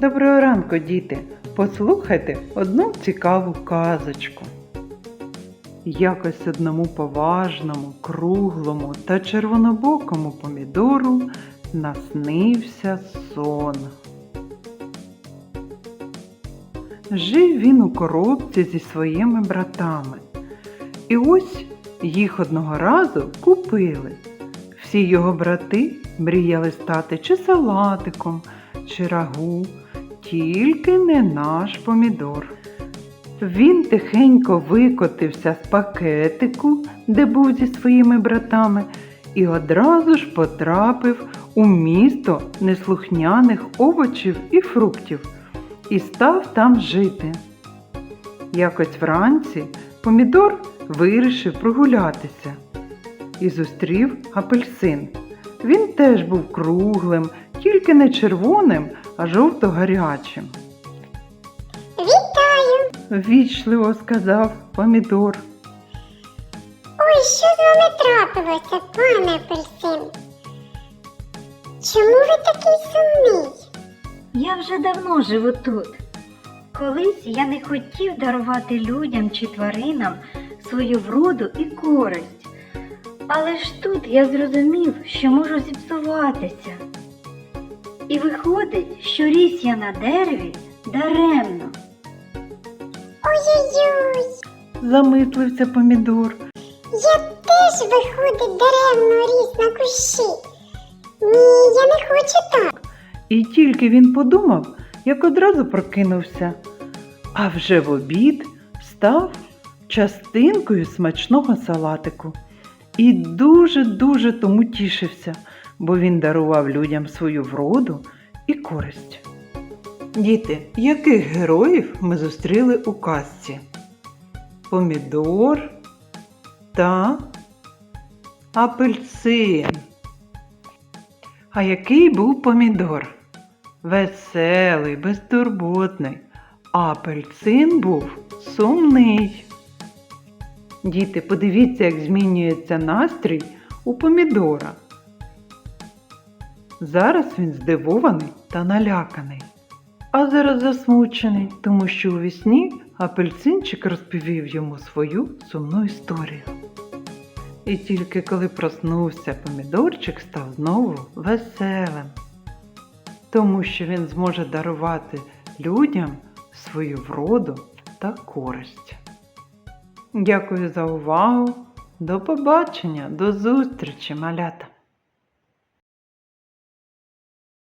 Доброго ранку, діти! Послухайте одну цікаву казочку. Якось одному поважному, круглому та червонобокому помідору наснився сон. Жив він у коробці зі своїми братами. І ось їх одного разу купили. Всі його брати мріяли стати чи салатиком, чи рагу, тільки не наш помідор. Він тихенько викотився з пакетику, де був зі своїми братами, і одразу ж потрапив у місто неслухняних овочів і фруктів і став там жити. Якось вранці помідор вирішив прогулятися і зустрів апельсин. Він теж був круглим, тільки не червоним, а жовто-гарячим. Вітаю! Ввічливо сказав помідор. Ой, що з вами трапилося, пане апельсин? Чому ви такий сумний? Я вже давно живу тут. Колись я не хотів дарувати людям чи тваринам свою вроду і користь. Але ж тут я зрозумів, що можу зіпсуватися. І виходить, що ріс я на дереві даремно. Ой-ой-ой, Замислився помідор. я теж виходить даремно ріс на кущі. Ні, я не хочу так. І тільки він подумав, як одразу прокинувся, а вже в обід став частинкою смачного салатику. І дуже-дуже тому тішився, бо він дарував людям свою вроду і користь. Діти, яких героїв ми зустріли у казці? Помідор та апельсин. А який був помідор? Веселий, безтурботний, а апельсин був сумний. Діти, подивіться, як змінюється настрій у помідора. Зараз він здивований та наляканий, а зараз засмучений, тому що у вісні апельсинчик розповів йому свою сумну історію. І тільки коли проснувся, помідорчик став знову веселим, тому що він зможе дарувати людям свою вроду та користь. Дякую за увагу. До побачення, до зустрічі, малята!